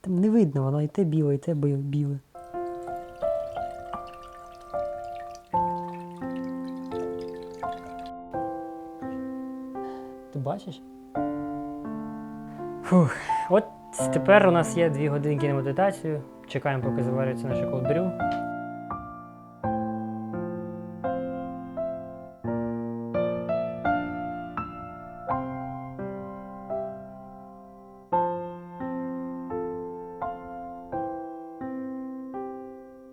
Там не видно, воно і те біле, і те біле. Ти бачиш? Фух. От тепер у нас є дві годинки на медитацію. Чекаємо, поки заварюється наше колбрю.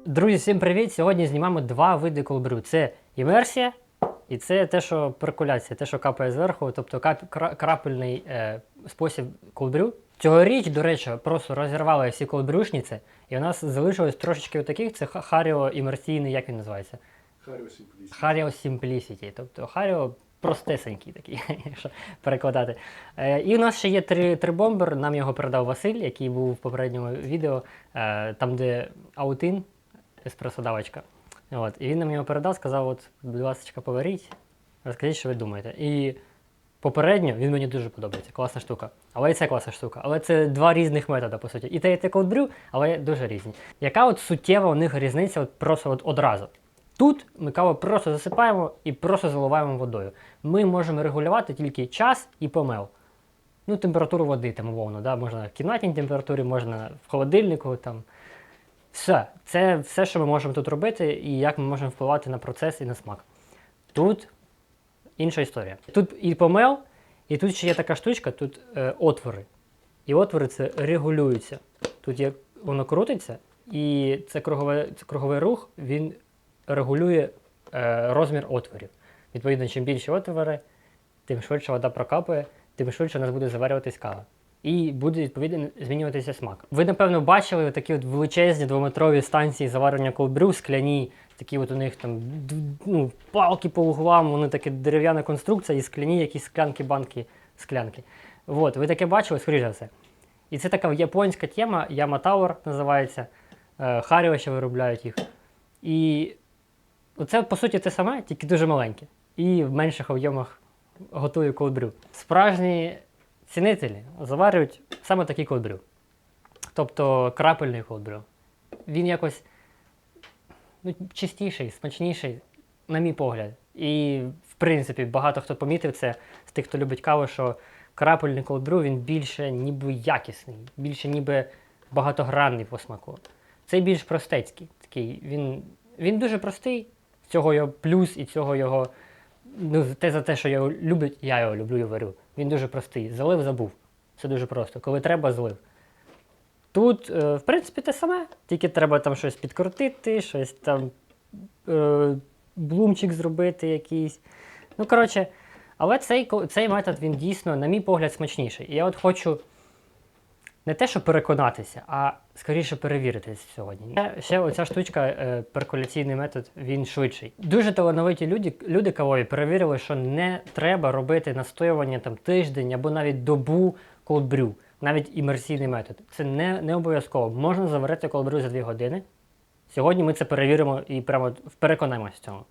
Друзі, всім привіт! Сьогодні знімаємо два види колбрю. Це імерсія і це те, що перкуляція, те, що капає зверху, тобто кап, крапельний е, спосіб колбрю. Цьогоріч, до речі, просто розірвали всі колбрюшниці, і у нас залишилось трошечки таких, це ха- Харіо імерсійний, як він називається? Харіо Simplicity, тобто Харіо простесенький такий, якщо перекладати. Е, і у нас ще є три, три бомбер, нам його передав Василь, який був в попередньому відео, е, там, де аутин, еспресодавочка. От, і він його передав, сказав: от, будь ласка, поверіть, розкажіть, що ви думаєте. І попередньо він мені дуже подобається, класна штука. Але і це класна штука. Але це два різних методи, по суті. І те, і те колдбрю, але дуже різні. Яка от суттєва у них різниця от просто от одразу? Тут ми каву просто засипаємо і просто заливаємо водою. Ми можемо регулювати тільки час і помел. Ну, температуру води, там, умовно, да? можна в кімнатній температурі, можна в холодильнику. Там. Все. Це все, що ми можемо тут робити, і як ми можемо впливати на процес і на смак. Тут інша історія. Тут і помел, і тут ще є така штучка, тут е, отвори. І отвори це регулюються. Тут є, воно крутиться, і це кругове, це круговий рух, він регулює е, розмір отворів. Відповідно, чим більші отвори, тим швидше вода прокапує, тим швидше у нас буде заварюватись кава. І буде відповідно змінюватися смак. Ви, напевно, бачили такі от величезні двометрові станції заварення колбрю, скляні, такі от у них там ну, палки по углам, вони таке дерев'яна конструкція і скляні якісь склянки, банки, склянки. От, ви таке бачили, скоріше за все. І це така японська тема, Yama Tower називається. Е, Харіо ще виробляють їх. І це, по суті, те саме, тільки дуже маленьке. І в менших об'ємах готую колбрю. Справжні цінителі заварюють саме такі колбрю. Тобто крапельний колбрю. Він якось ну, чистіший, смачніший, на мій погляд. І, в принципі, багато хто помітив це з тих, хто любить каву, що крапельний колбрю він більше ніби якісний, більше ніби багатогранний по смаку. Цей більш простецький. Такий. Він, він дуже простий, цього його плюс і цього його. Ну, те за те, що його люблять, я його люблю і варю. Він дуже простий. Залив, забув. Це дуже просто. Коли треба, злив. Тут, е, в принципі, те саме, тільки треба там щось підкрутити, щось там е, блумчик зробити якийсь. Ну, коротше, але цей, цей метод він дійсно, на мій погляд, смачніший. І я от хочу не те, щоб переконатися, а скоріше перевірити сьогодні. Ще, оця штучка, е, перкуляційний метод, він швидший. Дуже талановиті люди, люди кавові перевірили, що не треба робити настоювання там тиждень або навіть добу колдбрю, навіть імерсійний метод. Це не, не обов'язково. Можна заварити колдбрю за 2 години. Сьогодні ми це перевіримо і прямо переконаємося в цьому.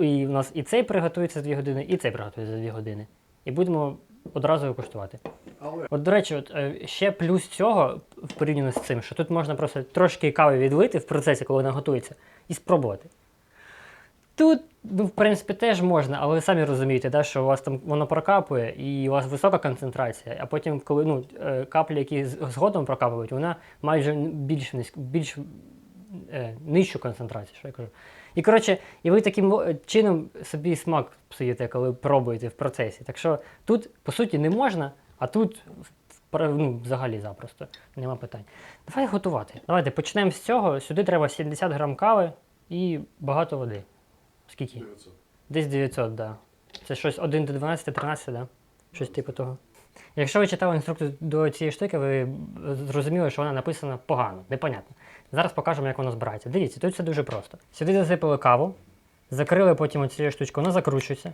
І у нас і цей приготується за 2 години, і цей приготується за 2 години. І будемо одразу його куштувати. От, до речі, от, е, ще плюс цього в порівняно з цим, що тут можна просто трошки кави відлити в процесі, коли вона готується, і спробувати. Тут, ну, в принципі, теж можна, але ви самі розумієте, да, що у вас там воно прокапує, і у вас висока концентрація, а потім, коли ну, е, каплі, які згодом прокапують, вона має вже більш, більш е, нижчу концентрацію, що я кажу. І коротше, і ви таким чином собі смак псуєте, коли пробуєте в процесі. Так що тут, по суті, не можна, а тут ну, взагалі запросто. Нема питань. Давай готувати. Давайте почнемо з цього. Сюди треба 70 грам кави і багато води. Скільки? 900. Десь 900, так. Да. Це щось 1 до 12, 13, да? Щось типу того. Якщо ви читали інструкцію до цієї штуки, ви зрозуміли, що вона написана погано, непонятно. Зараз покажемо, як воно збирається. Дивіться, тут все дуже просто. Сюди засипали каву, закрили потім оцією штучкою, вона закручується.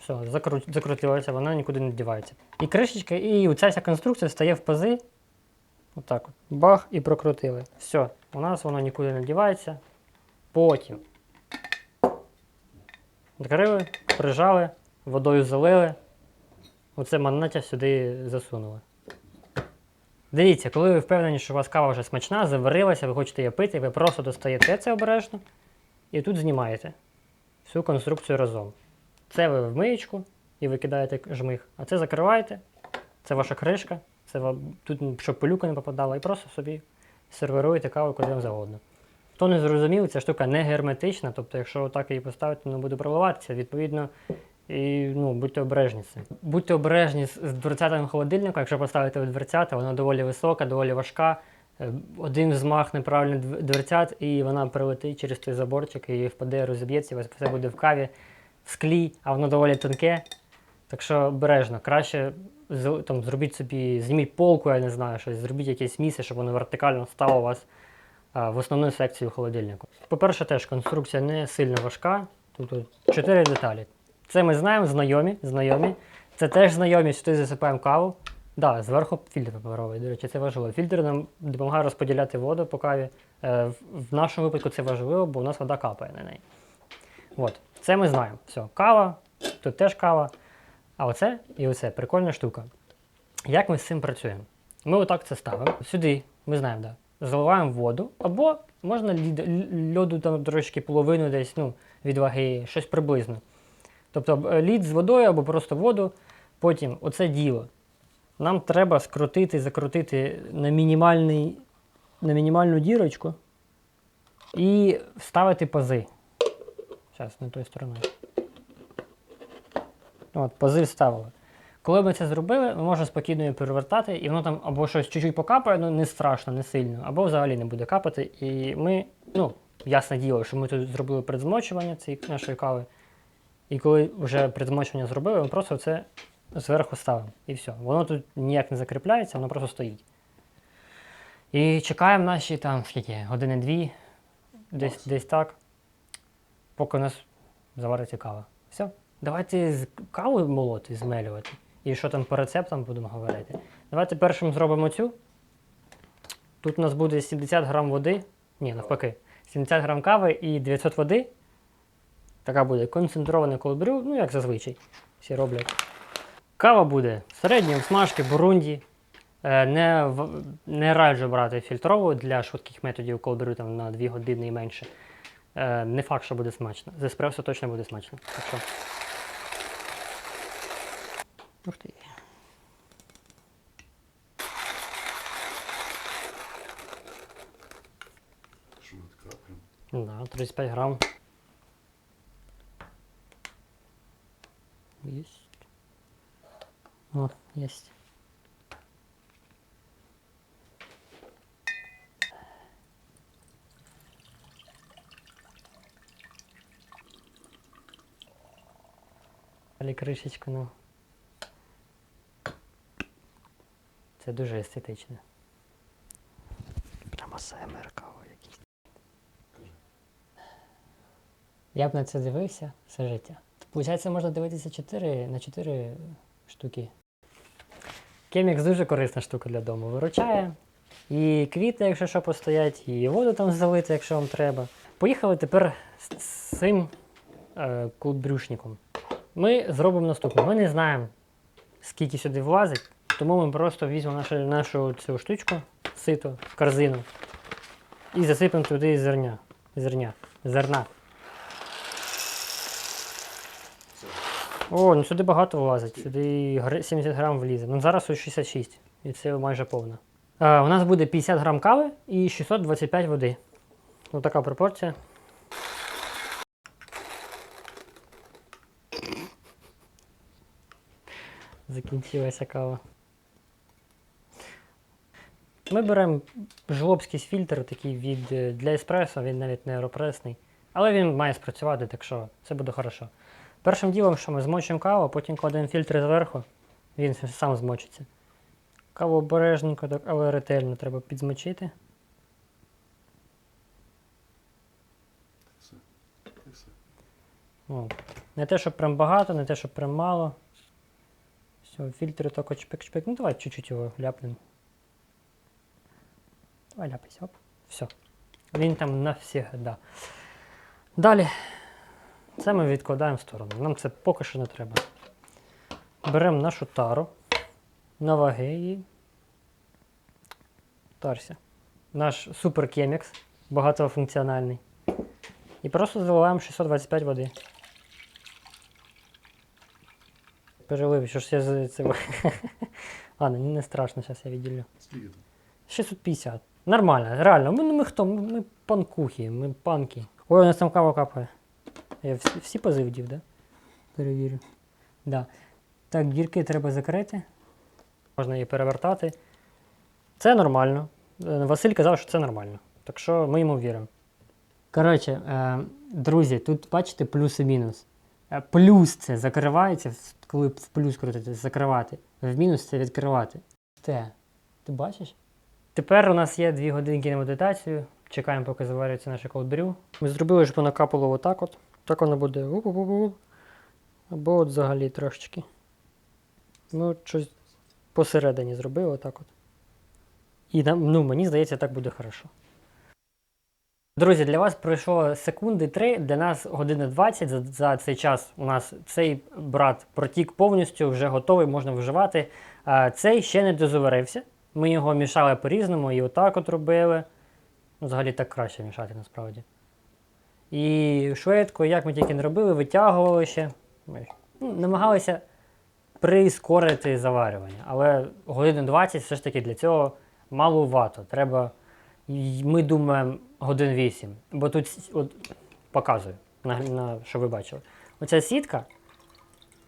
Все, закру... закрутилася, вона нікуди не дівається. І кришечка, і оця вся конструкція стає в пази. Отак от. Бах і прокрутили. Все, у нас воно нікуди не дівається. Потім Закрили, прижали, водою залили. Оце манаття сюди засунули. Дивіться, коли ви впевнені, що у вас кава вже смачна, заварилася, ви хочете її пити, ви просто достаєте це обережно і тут знімаєте всю конструкцію разом. Це ви в миєчку і викидаєте жмих, а це закриваєте, це ваша кришка, це тут, щоб пилюка не попадала, і просто собі сервіруєте каву куди вам завгодно. Хто не зрозумів, ця штука не герметична, тобто, якщо отак її поставити, вона буде проливатися. Відповідно, і ну, будьте обережні з цим. Будьте обережні з, дверцятами холодильника, якщо поставите дверцята, вона доволі висока, доволі важка. Е, Один взмах неправильно дверцят, і вона прилетить через той заборчик і впаде, розіб'ється, вас все буде в каві, в склі, а воно доволі тонке. Так що обережно, краще там, зробіть собі, зніміть полку, я не знаю, щось, зробіть якесь місце, щоб воно вертикально стало у вас а, в основну секцію холодильнику. По-перше, теж конструкція не сильно важка. Тут от чотири деталі. Це ми знаємо, знайомі, знайомі. Це теж знайомі, сюди засипаємо каву. Да, зверху фільтр паперовий, до речі, це важливо. Фільтр нам допомагає розподіляти воду по каві. Е, в, нашому випадку це важливо, бо у нас вода капає на неї. От, це ми знаємо. Все, кава, тут теж кава. А оце і оце прикольна штука. Як ми з цим працюємо? Ми отак це ставимо. Сюди, ми знаємо, да. Заливаємо воду, або можна льоду там трошки половину десь ну, від ваги, щось приблизно. Тобто е, лід з водою або просто воду. Потім оце діло. Нам треба скрутити, закрутити на, мінімальний, на мінімальну дірочку і вставити пази. Зараз, не тою стороною. От, пази вставили. Коли ми це зробили, ми можемо спокійно її перевертати, і воно там або щось чуть-чуть покапає, ну не страшно, не сильно, або взагалі не буде капати. І ми, ну, ясне діло, що ми тут зробили предзмочування цієї нашої кави. І коли вже предзмочування зробили, ми просто це зверху ставимо. І все. Воно тут ніяк не закріпляється, воно просто стоїть. І чекаємо наші там скільки, години-дві, десь, десь так, поки у нас завариться кава. Все. Давайте з каву молоти, змелювати. І що там по рецептам будемо говорити. Давайте першим зробимо цю. Тут у нас буде 70 грам води. Ні, навпаки. 70 грам кави і 900 води. Така буде концентрована колбрю, ну як зазвичай. Всі роблять. Кава буде середньої смажки, бурунді. Е, Не, не раджу брати фільтрову для швидких методів колбрю там на 2 години і менше. Е, Не факт, що буде смачно. З еспресо точно буде смачно. Так що. Ух ти. Ну Да, 35 грам. Есть. О, есть. Далі кришечку, ну. Це дуже естетично. Прямо кава якийсь. Я б на це дивився все життя. Получається, можна дивитися 4 на 4 штуки. Кемікс дуже корисна штука для дому. Виручає. І квіти, якщо що, постоять, і воду там залити, якщо вам треба. Поїхали тепер з цим е, клубрюшником. Ми зробимо наступне. Ми не знаємо, скільки сюди влазить, тому ми просто візьмемо нашу, нашу цю штучку, сито, корзину, і засипемо туди зерня. Зерня. Зерна. О, ну сюди багато влазить. Сюди 70 грам влізе. Ну зараз ось 66. І це майже повна. Е, у нас буде 50 грам кави і 625 води. Ну така пропорція. Закінчилася кава. Ми беремо жлобський фільтр, такий від, для еспресо, він навіть не аеропресний. Але він має спрацювати, так що все буде хорошо. Першим ділом, що ми змочуємо каву, потім кладемо фільтр зверху, він сам змочиться. Каву обережненько, так, але ретельно треба підзмочити. О. Не те, щоб прям багато, не те, щоб прям мало. Все, фільтр тільки чпик-чпик. Ну давай чуть-чуть його ляпнемо. Давай ляпайся, оп. Все. Він там навсігда. Далі. Це ми відкладаємо в сторону. Нам це поки що не треба. Беремо нашу тару, на ваги її. Тарся. Наш супер кемікс, багатофункціональний. І просто заливаємо 625 води. Перелив, що ж я за це. Ладно, не страшно, зараз я відділю. Скільки там? 650. Нормально, реально. Ми, ну, ми хто? Ми, ми панкухи, ми панки. Ой, у нас там кава капає. Я всі, всі пози вдів, да? Перевірю. Да. Так, дірки треба закрити. Можна її перевертати. Це нормально. Е, Василь казав, що це нормально. Так що ми йому віримо. Коротше, е, друзі, тут бачите плюс і мінус. Е, Плюс це закривається, коли в плюс крутити, закривати. В мінус це відкривати. Те. Ти бачиш? Тепер у нас є дві годинки на медитацію. Чекаємо, поки заварюється наше колдбрю. Ми зробили, щоб воно капало отак от. Так воно буде. Або от взагалі трошечки. Ну, щось посередині зробили отак от. І ну, мені здається, так буде хорошо. Друзі, для вас пройшло секунди 3, для нас години 20. За, за цей час у нас цей брат протік повністю, вже готовий, можна вживати. А цей ще не дозаварився. Ми його мішали по-різному і отак от робили. Ну, взагалі так краще мішати насправді. І швидко, як ми тільки не робили, витягували ще. Ну, намагалися прискорити заварювання. Але години 20 все ж таки для цього маловато. Треба, ми думаємо, годин 8. Бо тут от, показую, на, на, що ви бачили. Оця сітка,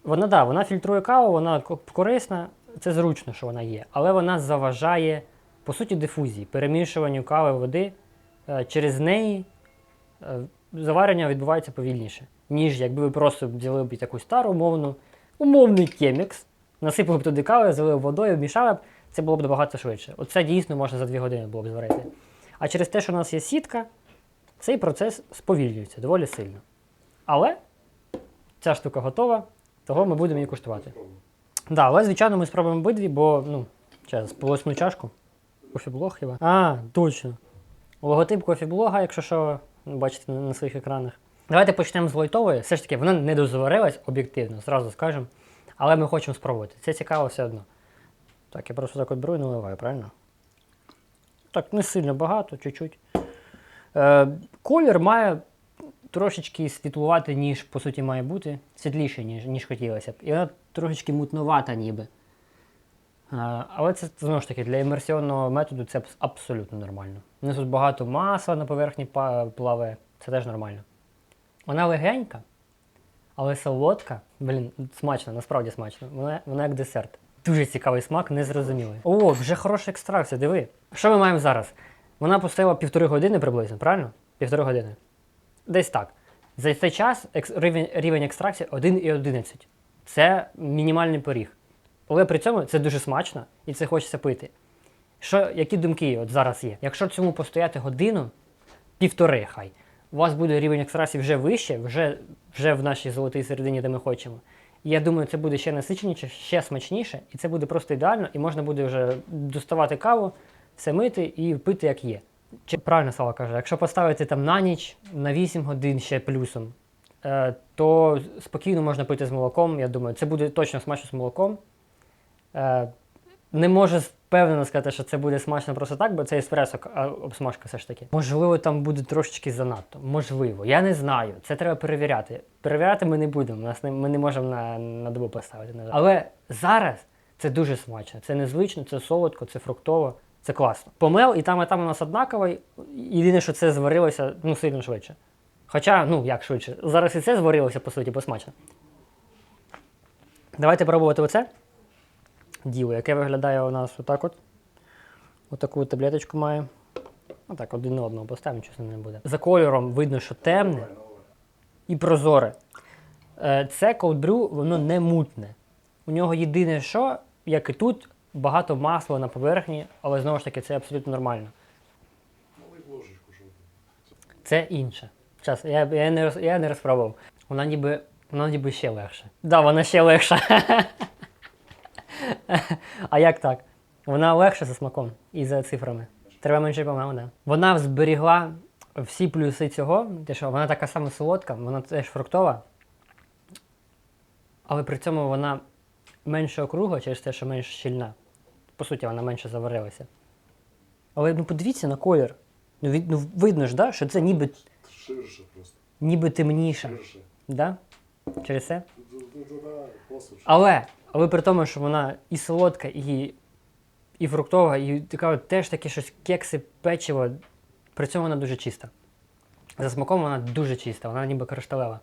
вона да, вона фільтрує каву, вона корисна, це зручно, що вона є, але вона заважає, по суті, дифузії, перемішуванню кави води. Е, Через неї е, заварення відбувається повільніше, ніж якби ви просто взяли б якусь стару умовну, умовний кемікс, насипали б туди кави, залили водою, вмішали б, це було б набагато швидше. Оце дійсно можна за 2 години було б зварити. А через те, що у нас є сітка, цей процес сповільнюється доволі сильно. Але ця штука готова, того ми будемо її куштувати. Да, але звичайно ми спробуємо обидві, бо ну, зараз полосну чашку. Кофіблог хіба? А, точно. Логотип кофіблога, якщо що, бачите на, своїх екранах. Давайте почнемо з лайтової. Все ж таки, вона не дозварилась об'єктивно, зразу скажемо. Але ми хочемо спробувати. Це цікаво все одно. Так, я просто так от беру і наливаю, правильно? Так, не сильно багато, чуть-чуть. Е, колір має трошечки світлувати, ніж по суті має бути, світліше, ніж, ніж хотілося б. І вона трошечки мутновата ніби. Але це знову ж таки для імерсіонного методу це абсолютно нормально. У нас тут багато масла на поверхні плаває, це теж нормально. Вона легенька, але солодка. Блін, смачно, насправді смачно. Вона, вона як десерт. Дуже цікавий смак, незрозумілий. О, вже хороша екстракція, диви. Що ми маємо зараз? Вона постояла півтори години приблизно, правильно? Півтори години. Десь так. За цей час рівень, рівень екстракції 1,11. Це мінімальний поріг. Але при цьому це дуже смачно і це хочеться пити. Що, які думки от зараз є? Якщо цьому постояти годину, півтори хай, у вас буде рівень екстракції вже вище, вже, вже в нашій золотій середині, де ми хочемо. Я думаю, це буде ще насиченіше, ще смачніше, і це буде просто ідеально, і можна буде вже доставати каву, все мити і пити як є. Чи правильно Сава каже, якщо поставити там на ніч, на 8 годин ще плюсом, е, то спокійно можна пити з молоком. Я думаю, це буде точно смачно з молоком. Е, не можу впевнено сказати, що це буде смачно просто так, бо це еспресо обсмажка все ж таки. Можливо, там буде трошечки занадто. Можливо, я не знаю. Це треба перевіряти. Перевіряти ми не будемо. Нас не, ми не можемо на, на добу поставити. на. Але зараз це дуже смачно. Це незвично, це солодко, це фруктово, це класно. Помел і там, і там у нас однаковий. Єдине, що це зварилося ну, сильно швидше. Хоча, ну як швидше, зараз і це зварилося, по суті, бо смачно. Давайте пробувати оце діло, яке виглядає у нас отак от. Отаку таблеточку має. Отак, один на одного поставимо, щось не буде. За кольором видно, що темне і прозоре. Е, Це колдбрю, воно не мутне. У нього єдине, що, як і тут, багато масла на поверхні, але знову ж таки це абсолютно нормально. Це інше. Час, я, я, не, роз- я не розпробував. Вона ніби, вона ніби ще легше. Так, да, вона ще легша. а як так? Вона легша за смаком і за цифрами. Треба менше помилу, да. Вона зберігла всі плюси цього, те, що вона така сама солодка, вона теж фруктова, але при цьому вона менше округла через те, що менш щільна. По суті, вона менше заварилася. Але ну подивіться на колір. Ну, від, ну видно ж, да, що це ніби, Ширше просто. ніби темніше. Ширше. Да? Через це? Ну, да. Але, але при тому, що вона і солодка, і, і фруктова, і така от теж таке щось кекси, печиво. При цьому вона дуже чиста. За смаком вона дуже чиста, вона ніби кришталева.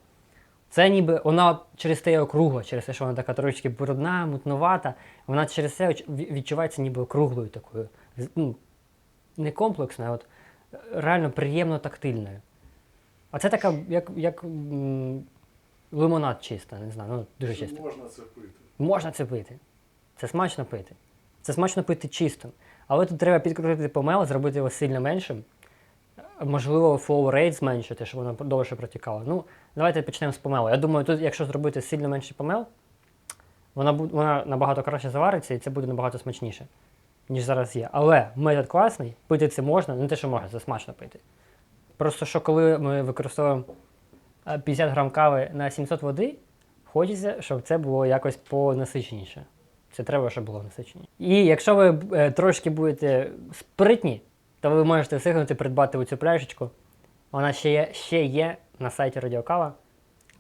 Це ніби вона через те округла, через те, що вона така трошки брудна, мутнувата. Вона через це відчувається ніби округлою такою. Ну, не комплексною, а от е, реально приємно тактильною. А це така, як, як лимонад чиста, не знаю, ну дуже чиста. Можна це пити. Можна це пити. Це смачно пити. Це смачно пити чистим. Але тут треба підкрутити помел, зробити його сильно меншим. Можливо, flow rate зменшити, щоб воно довше протікало. Ну, давайте почнемо з помелу. Я думаю, тут, якщо зробити сильно менший помел, вона, вона набагато краще завариться і це буде набагато смачніше, ніж зараз є. Але метод класний, пити це можна, не те, що можна, це смачно пити. Просто що коли ми використовуємо е, 50 грам кави на 700 води, хочеться, щоб це було якось понасиченіше. Це треба, щоб було насичені. І якщо ви е, трошки будете спритні, то ви можете встигнути придбати оцю пляшечку. Вона ще є, ще є на сайті Радіокава.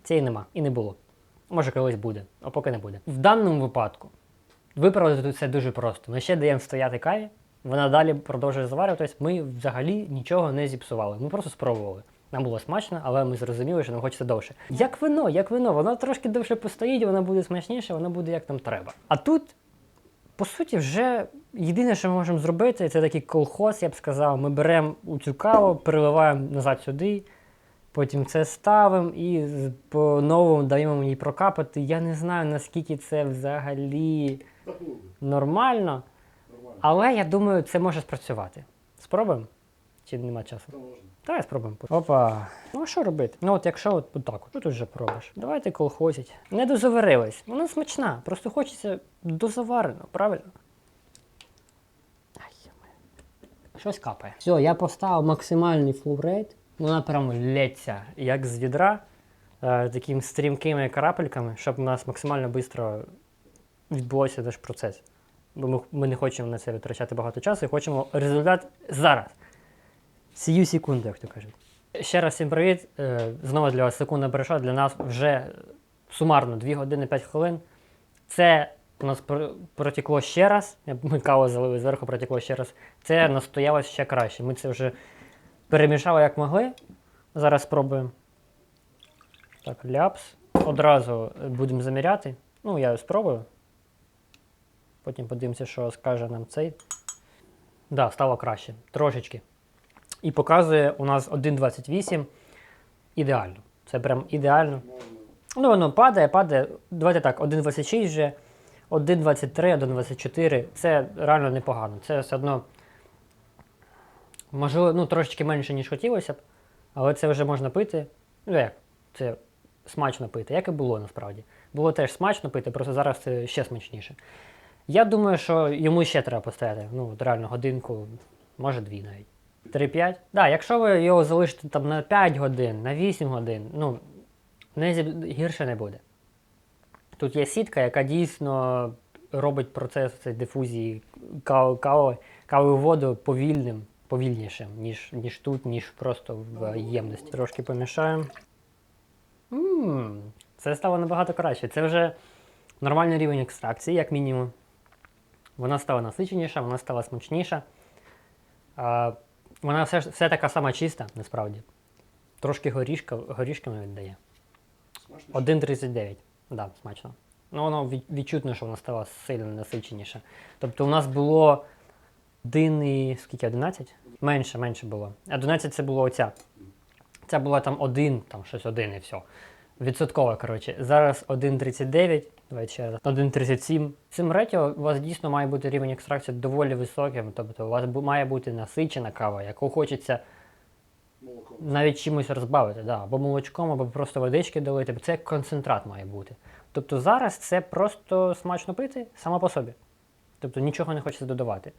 Цієї нема і не було. Може, колись буде, а поки не буде. В даному випадку виправити тут все дуже просто. Ми ще даємо стояти каві, вона далі продовжує заварюватись. Ми взагалі нічого не зіпсували. Ми просто спробували. Нам було смачно, але ми зрозуміли, що нам хочеться довше. Як вино, як вино, воно трошки довше постоїть, воно буде смачніше, воно буде як нам треба. А тут, по суті, вже єдине, що ми можемо зробити, це такий колхоз, я б сказав. Ми беремо цю каву, переливаємо назад сюди, потім це ставимо і по-новому даємо їй прокапати. Я не знаю, наскільки це взагалі нормально, але я думаю, це може спрацювати. Спробуємо? Чи нема часу? Можна. Давай спробуємо. Опа. Ну а що робити? Ну от якщо от, от так, от, що тут вже пробиш? Давайте колхозять. Не дозаварилась. Вона смачна, просто хочеться дозаварено, правильно? Ай. Щось капає. Все, я поставив максимальний флурейт. Вона прям лється, як з відра, е, такими стрімкими крапельками, щоб у нас максимально швидко відбувався наш процес. Бо ми, ми не хочемо на це витрачати багато часу і хочемо результат зараз. Сію секунду, як то кажуть. Ще раз всім привіт. Е, Знову для вас секунда прийшла. Для нас вже сумарно 2 години 5 хвилин. Це у нас протекло ще раз. Ми каву залили зверху, протекло ще раз. Це настоялось ще краще. Ми це вже перемішали як могли. Зараз спробуємо. Так, ляпс. Одразу будемо заміряти. Ну, я спробую. Потім подивимося, що скаже нам цей. Так, да, стало краще. Трошечки. І показує у нас 1,28 ідеально. Це прям ідеально. Ну, воно падає, падає. Давайте так, 1,26 вже, 1,23, 1,24. Це реально непогано. Це все одно, можливо, ну, трошечки менше, ніж хотілося б, але це вже можна пити. Ну як? Це смачно пити, як і було насправді. Було теж смачно пити, просто зараз це ще смачніше. Я думаю, що йому ще треба постояти. Ну, от реально, годинку, може дві навіть. 3-5? Да, якщо ви його залишите там на 5 годин, на 8 годин, ну, не зі- гірше не буде. Тут є сітка, яка дійсно робить процес цей дифузії кави, кави, кави воду повільним, повільнішим, ніж, ніж тут, ніж просто в ємності. Трошки помішаємо. Мм, це стало набагато краще. Це вже нормальний рівень екстракції, як мінімум. Вона стала насиченіша, вона стала смачніша. Вона все, все така сама чиста, насправді. Трошки горішка, горішками віддає. Смачно? 1,39. Да, смачно. Ну, воно відчутно, що воно стало сильно насиченіше. Тобто у нас було 1 і скільки? 11? Менше, менше було. 11 це було оця. Це була там 1, там щось 1 і все. Відсотково, коротше. Зараз 1,39, давайте ще раз, 1,37. Цим ретіо у вас дійсно має бути рівень екстракції доволі високим. Тобто у вас має бути насичена кава, яку хочеться Молоко. навіть чимось розбавити, да, або молочком, або просто водички долити. Це як концентрат має бути. Тобто зараз це просто смачно пити само по собі. Тобто нічого не хочеться додавати.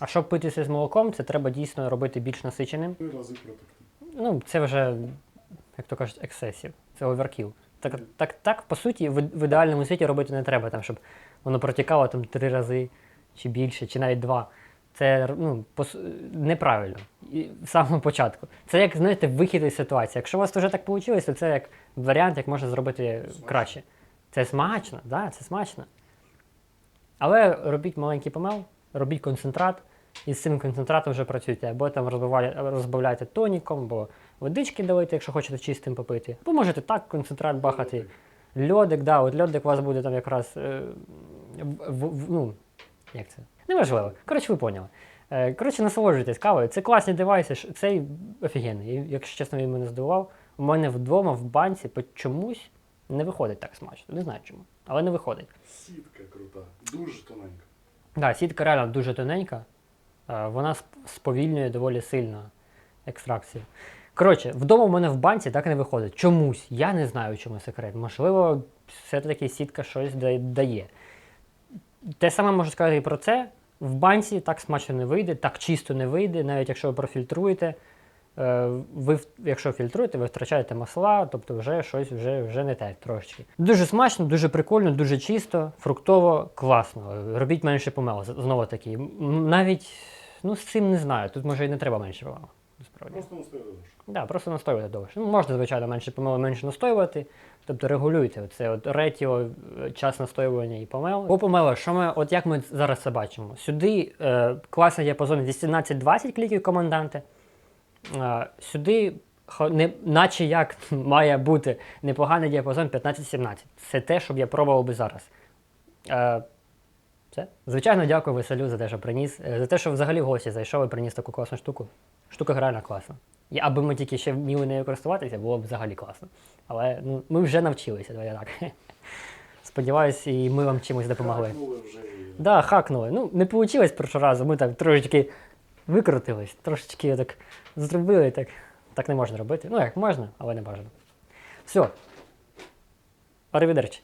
А щоб питися з молоком, це треба дійсно робити більш насиченим. Ну, це вже, як то кажуть, ексесів, це оверкіл. Так, так, так, по суті, в, ідеальному світі робити не треба, там, щоб воно протікало там три рази чи більше, чи навіть два. Це ну, по, су- неправильно. І з самого початку. Це як, знаєте, вихід із ситуації. Якщо у вас вже так вийшло, то це як варіант, як можна зробити Смачно. краще. Це смачно, да, це смачно. Але робіть маленький помел, робіть концентрат, і з цим концентратом вже працюйте. Або там розбавляйте, розбавляйте тоніком, або водички давайте, якщо хочете чистим попити. Або можете так концентрат бахати. Льодик, да, от льодик у вас буде там якраз. Е, в, в, ну, як це? Неважливо. Коротше, ви поняли. Е, коротше, насолоджуйтесь кавою. Це класні девайси, цей офігенний. Якщо чесно, він мене здивував. У мене вдома в банці по чомусь не виходить так смачно. Не знаю чому. Але не виходить. Сітка крута. Дуже тоненька. Да, сітка реально дуже тоненька. Е, Вона сповільнює доволі сильно екстракцію. Коротше, вдома в мене в банці так не виходить. Чомусь. Я не знаю, чому секрет. Можливо, все-таки сітка щось дає. Те саме можу сказати і про це. В банці так смачно не вийде, так чисто не вийде, навіть якщо ви профільтруєте. Е, Ви, якщо фільтруєте, ви втрачаєте масла, тобто вже щось вже, вже не те трошечки. Дуже смачно, дуже прикольно, дуже чисто, фруктово, класно. Робіть менше помел. Знову таки. Навіть ну, з цим не знаю. Тут може і не треба менше. Насправді. Просто довше. Да, просто настоювати довше. Ну, можна, звичайно, менше помел, менше настоювати. Тобто регулюйте це от ретіо, е, час настоювання і помел. По помелу, що ми, от як ми зараз це бачимо? Сюди е, класний діапазон 18-20 кліків команданти. Е, сюди, не, наче як має бути непоганий діапазон 15-17. Це те, щоб я пробував би зараз. Е, все. Звичайно, дякую Веселю за те, що приніс. Е, За те, що взагалі в гості зайшов і приніс таку класну штуку. Штука реально класна. І аби ми тільки ще вміли нею користуватися, було б взагалі класно. Але ну, ми вже навчилися, давай так. Сподіваюсь, і ми вам чимось допомогли. Хакнули вже і... Да, хакнули. Ну, не вийшло першого разу, ми так трошечки викрутились, трошечки так зробили, так. Так не можна робити. Ну як можна, але не бажано. Все. Arrivederci.